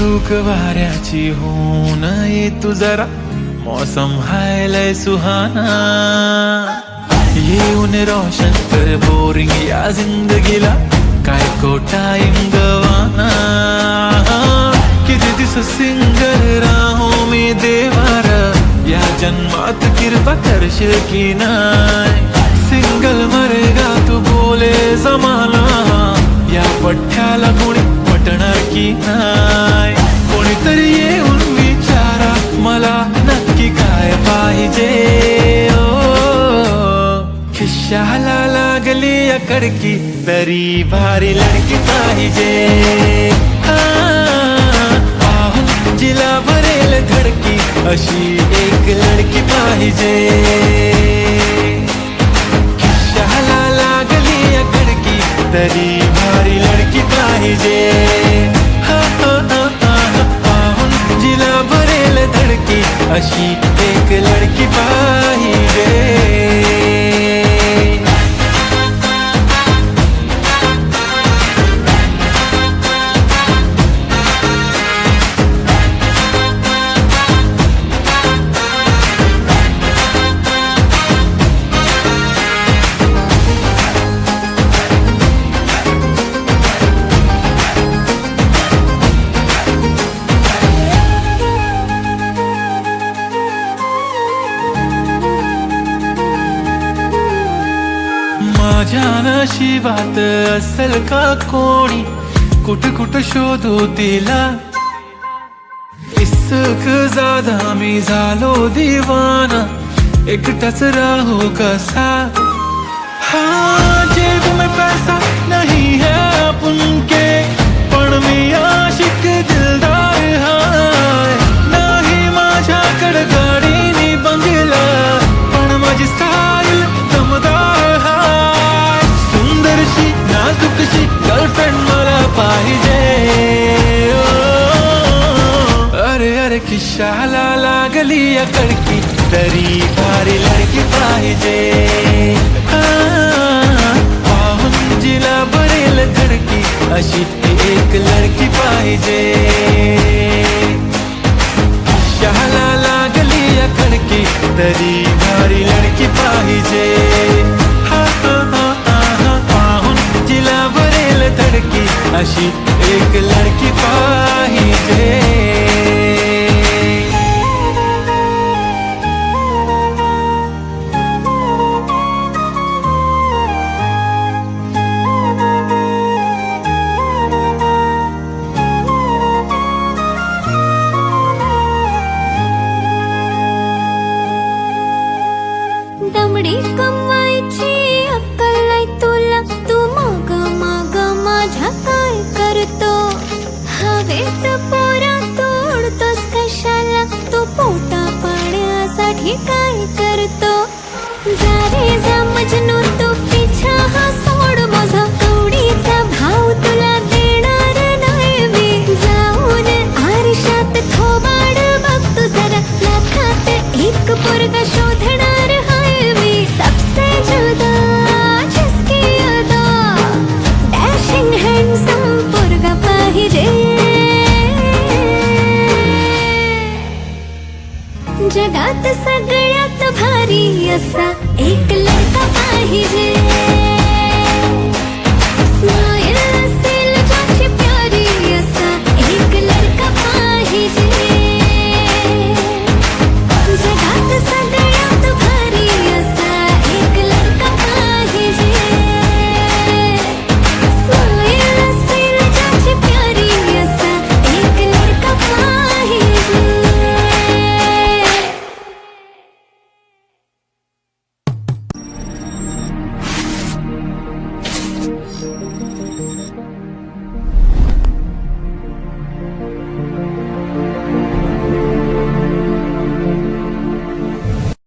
झुळूक वाऱ्याची होऊन ये तू जरा. मौसम हाय लय सुहाना. येऊन रोशन कर बोरिंग या जिंदगीला. काय कोटा इंगवाना. किती दिस सिंगल राहो मी देवार. या जन्मात कृपा करशील की नाय सिंगल मरेगा तू बोले जमाना. या पठ्याला कोणी पटणार की नाय लागली या कडकी तरी भारी लडकी पाहिजे. हा, जिला भरेल धडकी अशी एक लडकी पाहिजे. खिशाला लागली या कडकी तरी भारी लडकी पाहिजे. जिला भरेल धडकी अशी एक लडकी पाहिजे. माझ्या नशिबात असेल का कोणी? कुठ कुठ शोधू तिला? इसक जादा मी झालो दिवाना एकटाच राहू कसा? हा जेब में पैसा नहीं है अपन के पण मी आशिक दिलदार लागली तरी भारी लडकी पाहिजे। हा, जिला भरेल धडकी अशी एक लडकी पाहिजे। शहाला लागली या कडकी तरी भारी लडकी पाहिजे। हा, हा, हा, हा, पाहून जिला भरेल धडकी अशी दमडी कमवायची अक्कल नाही तुला. तू मग मग माझ्या काय करतो? हवेत पोरा तोडतोस कशाला? तू पोटा पाण्यासाठी काय करतो? जा रे जा मजनू जगात सगळ्यात भारी असा एक लडका पाहिजे